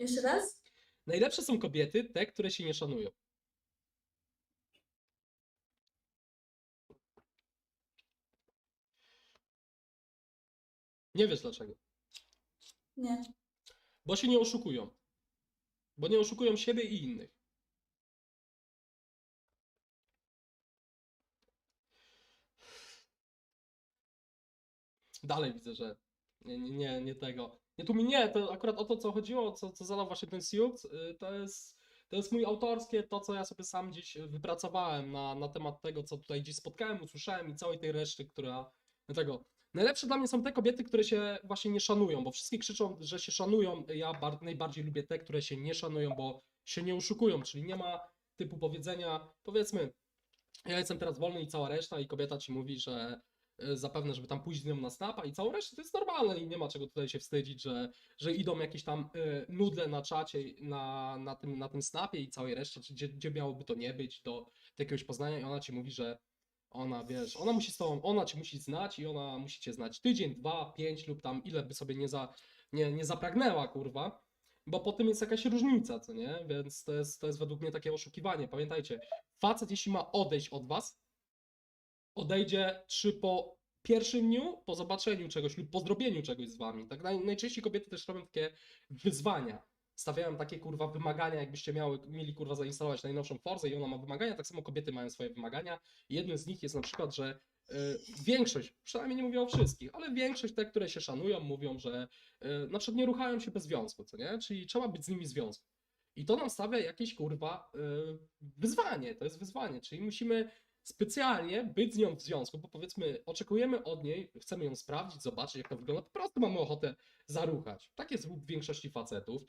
Jeszcze raz? Najlepsze są kobiety, te, które się nie szanują. Nie wiesz dlaczego. Nie. Bo się nie oszukują. Bo nie oszukują siebie i innych. Dalej widzę, że nie, nie, nie, nie tego. Nie tu mi nie, to akurat o to, co chodziło, co, co zadał właśnie ten Siux, y, to jest, to jest mój autorskie, to co ja sobie sam gdzieś wypracowałem na, na temat tego, co tutaj gdzieś spotkałem, usłyszałem i całej tej reszty, która tego. Najlepsze dla mnie są te kobiety, które się właśnie nie szanują, bo wszystkie krzyczą, że się szanują. Ja bar- najbardziej lubię te, które się nie szanują, bo się nie oszukują, czyli nie ma typu powiedzenia, powiedzmy, ja jestem teraz wolny i cała reszta i kobieta ci mówi, że zapewne, żeby tam pójść z nią na snapa i całą resztę to jest normalne i nie ma czego tutaj się wstydzić, że, że idą jakieś tam y, nudle na czacie, na, na, tym, na tym snapie i całej reszcie, gdzie, gdzie miałoby to nie być, do, do jakiegoś poznania i ona ci mówi, że ona, wiesz, ona musi z tobą, ona cię musi znać i ona musi cię znać tydzień, dwa, pięć lub tam ile by sobie nie, za, nie, nie zapragnęła, kurwa, bo po tym jest jakaś różnica, co nie? Więc to jest, to jest według mnie takie oszukiwanie. Pamiętajcie, facet jeśli ma odejść od was, odejdzie czy po pierwszym dniu, po zobaczeniu czegoś lub po zrobieniu czegoś z wami. Tak naj, najczęściej kobiety też robią takie wyzwania. Stawiają takie kurwa wymagania, jakbyście miały, mieli kurwa zainstalować najnowszą Forzę i ona ma wymagania, tak samo kobiety mają swoje wymagania. Jednym z nich jest na przykład, że y, większość, przynajmniej nie mówię o wszystkich, ale większość te, które się szanują, mówią, że y, na przykład nie ruchają się bez związku, co nie? Czyli trzeba być z nimi w związku. I to nam stawia jakieś kurwa y, wyzwanie, to jest wyzwanie, czyli musimy specjalnie być z nią w związku, bo powiedzmy, oczekujemy od niej, chcemy ją sprawdzić, zobaczyć, jak to wygląda, po prostu mamy ochotę zaruchać. Tak jest u większości facetów.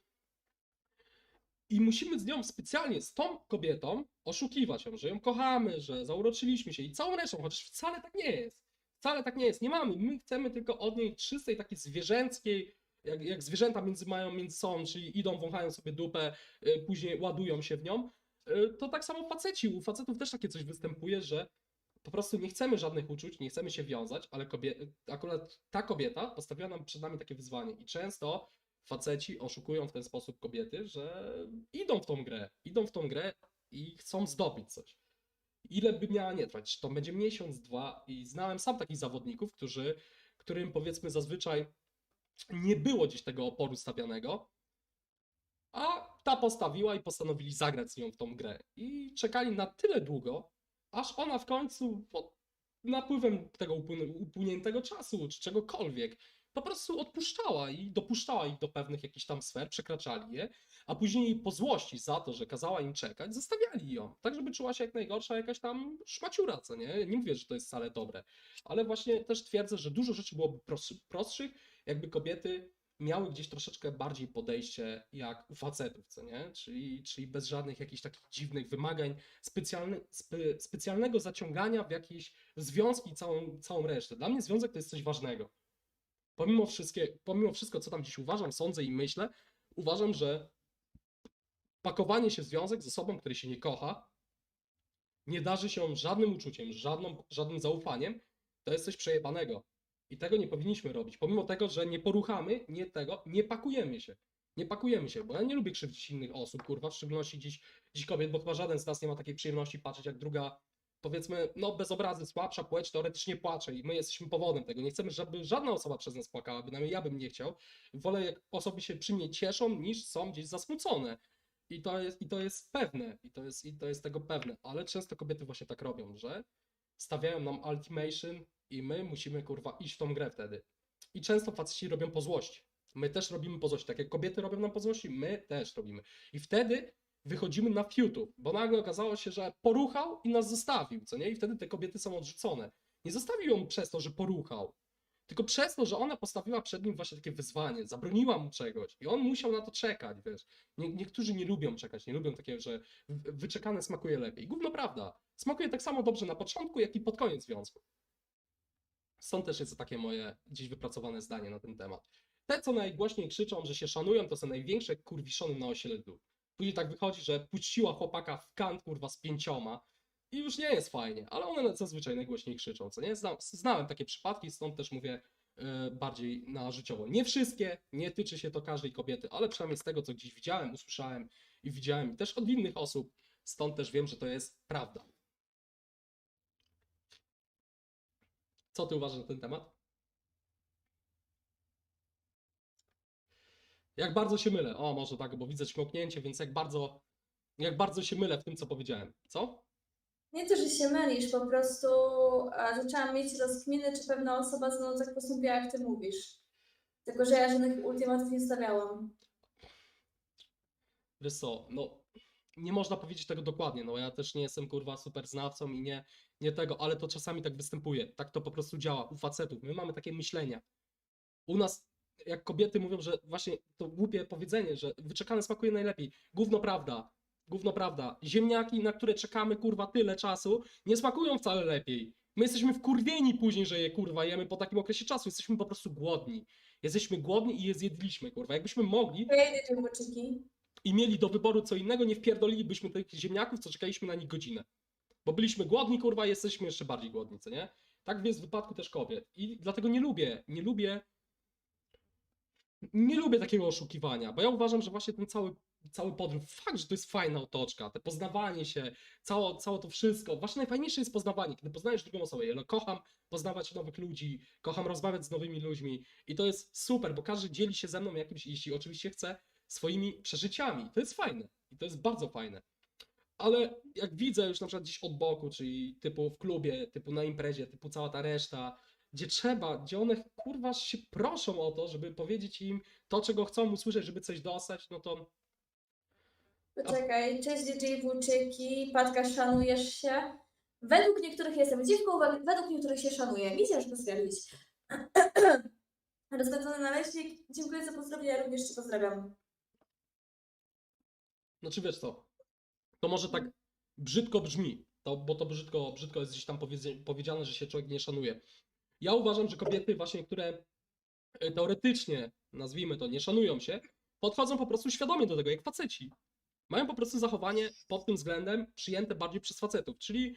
I musimy z nią specjalnie, z tą kobietą, oszukiwać ją, że ją kochamy, że zauroczyliśmy się i całą resztą, chociaż wcale tak nie jest. Wcale tak nie jest. Nie mamy. My chcemy tylko od niej czystej, takiej zwierzęckiej, jak, jak zwierzęta między mają między sobą, czyli idą, wąchają sobie dupę, y, później ładują się w nią. Y, To tak samo faceci. U facetów też takie coś występuje, że po prostu nie chcemy żadnych uczuć, nie chcemy się wiązać, ale kobie... akurat ta kobieta postawiła nam przed nami takie wyzwanie i często faceci oszukują w ten sposób kobiety, że idą w tą grę, idą w tą grę i chcą zdobyć coś. Ile by miała nie trwać? To będzie miesiąc, dwa? I znałem sam takich zawodników, którzy, którym powiedzmy zazwyczaj nie było gdzieś tego oporu stawianego, a ta postawiła i postanowili zagrać z nią w tą grę. I czekali na tyle długo, aż ona w końcu pod napływem tego upłyn- upłyniętego czasu, czy czegokolwiek, po prostu odpuszczała i dopuszczała ich do pewnych jakichś tam sfer, przekraczali je, a później po złości za to, że kazała im czekać, zostawiali ją, tak żeby czuła się jak najgorsza jakaś tam szmaciura, co nie? Nie mówię, że to jest wcale dobre, ale właśnie też twierdzę, że dużo rzeczy byłoby prostszy- prostszych, jakby kobiety miały gdzieś troszeczkę bardziej podejście jak u facetów, co nie? Czyli, czyli bez żadnych jakichś takich dziwnych wymagań, specjalny, spe, specjalnego zaciągania w jakieś związki całą, całą resztę. Dla mnie związek to jest coś ważnego. Pomimo, wszystkie, pomimo wszystko, co tam gdzieś uważam, sądzę i myślę, uważam, że pakowanie się w związek z osobą, której się nie kocha, nie darzy się żadnym uczuciem, żadną, żadnym zaufaniem, to jest coś przejebanego. I tego nie powinniśmy robić. Pomimo tego, że nie poruchamy, nie tego, nie pakujemy się. Nie pakujemy się, bo ja nie lubię krzywdzić innych osób, kurwa, w szczególności dziś, dziś kobiet, bo chyba żaden z nas nie ma takiej przyjemności patrzeć, jak druga, powiedzmy, no bez obrazy, słabsza płeć teoretycznie płacze i my jesteśmy powodem tego. Nie chcemy, żeby żadna osoba przez nas płakała, bynajmniej ja bym nie chciał. Wolę, jak osoby się przy mnie cieszą, niż są gdzieś zasmucone. I to jest, i to jest pewne, i to jest, i to jest tego pewne, ale często kobiety właśnie tak robią, że stawiają nam ultimation i my musimy kurwa iść w tą grę wtedy. I często faceci robią po. My też robimy po złości. Tak jak kobiety robią nam po złości, my też robimy. I wtedy wychodzimy na fiutów, bo nagle okazało się, że poruchał i nas zostawił, co nie? I wtedy te kobiety są odrzucone. Nie zostawił ją przez to, że poruchał, tylko przez to, że ona postawiła przed nim właśnie takie wyzwanie, zabroniła mu czegoś i on musiał na to czekać, wiesz. Nie, niektórzy nie lubią czekać, nie lubią takiego, że wyczekane smakuje lepiej. Gówno prawda. Smakuje tak samo dobrze na początku, jak i pod koniec związku. Stąd też jest takie moje gdzieś wypracowane zdanie na ten temat. Te, co najgłośniej krzyczą, że się szanują, to są największe kurwiszony na osiedlu. Później tak wychodzi, że puściła chłopaka w kant, kurwa, z pięcioma i już nie jest fajnie, ale one zazwyczaj najgłośniej krzyczą, co nie? Zna, znałem takie przypadki, stąd też mówię, e, bardziej na życiowo. Nie wszystkie, nie tyczy się to każdej kobiety, ale przynajmniej z tego, co gdzieś widziałem, usłyszałem i widziałem też od innych osób, stąd też wiem, że to jest prawda. Co ty uważasz na ten temat? Jak bardzo się mylę? O, może tak, bo widzę śmoknięcie, więc jak bardzo, jak bardzo się mylę w tym, co powiedziałem. Co? Nie to, że się mylisz, po prostu a, zaczęłam mieć rozkminy, czy pewna osoba ze mną tak postąpiła, jak ty mówisz. Tylko, że ja żadnych ultimatów nie stawiałam. Wiesz co, no nie można powiedzieć tego dokładnie, no ja też nie jestem kurwa super znawcą i nie, nie tego, ale to czasami tak występuje, tak to po prostu działa u facetów, my mamy takie myślenia. U nas, jak kobiety mówią, że właśnie to głupie powiedzenie, że wyczekane smakuje najlepiej, gówno prawda, gówno prawda, ziemniaki, na które czekamy kurwa tyle czasu, nie smakują wcale lepiej. My jesteśmy wkurwieni później, że je kurwa jemy po takim okresie czasu, jesteśmy po prostu głodni. Jesteśmy głodni i je zjedliśmy, kurwa. Jakbyśmy mogli, ja łoczyki. I mieli do wyboru co innego, nie wpierdolilibyśmy tych ziemniaków, co czekaliśmy na nich godzinę. Bo byliśmy głodni, kurwa, jesteśmy jeszcze bardziej głodni, co nie? Tak jest w wypadku też kobiet. I dlatego nie lubię, nie lubię, nie lubię takiego oszukiwania, bo ja uważam, że właśnie ten cały, cały podróż, fakt, że to jest fajna otoczka, te poznawanie się, całe, całe to wszystko, właśnie najfajniejsze jest poznawanie, kiedy poznajesz drugą osobę. Ja kocham poznawać nowych ludzi, kocham rozmawiać z nowymi ludźmi i to jest super, bo każdy dzieli się ze mną jakimś, jeśli oczywiście chce, swoimi przeżyciami. To jest fajne i to jest bardzo fajne. Ale jak widzę już na przykład gdzieś od boku, czyli typu w klubie, typu na imprezie, typu cała ta reszta, gdzie trzeba, gdzie one kurwa się proszą o to, żeby powiedzieć im to, czego chcą usłyszeć, żeby coś dostać, no to Poczekaj, cześć DJ Włóczyki, Patka, szanujesz się? Według niektórych jestem dziwką, we- według niektórych się szanuję. Mi ciężko stwierdzić. Rozpędzony naleśnik, dziękuję za pozdrowienia, również Cię pozdrawiam. Znaczy wiesz co, to może tak brzydko brzmi, to, bo to brzydko, brzydko jest gdzieś tam powiedziane, że się człowiek nie szanuje. Ja uważam, że kobiety właśnie, które e, teoretycznie, nazwijmy to, nie szanują się, podchodzą po prostu świadomie do tego, jak faceci. Mają po prostu zachowanie pod tym względem przyjęte bardziej przez facetów, czyli,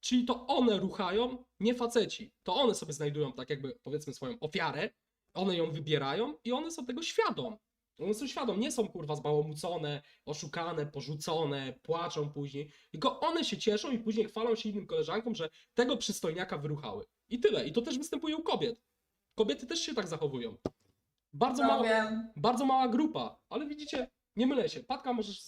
czyli to one ruchają, nie faceci. To one sobie znajdują tak jakby powiedzmy swoją ofiarę, one ją wybierają i one są tego świadom. One są świadom, nie są kurwa zbałamucone, oszukane, porzucone, płaczą później, tylko one się cieszą i później chwalą się innym koleżankom, że tego przystojniaka wyruchały. I tyle. I to też występuje u kobiet. Kobiety też się tak zachowują. Bardzo No mała, wiem. bardzo mała grupa, ale widzicie, nie mylę się. Patka możesz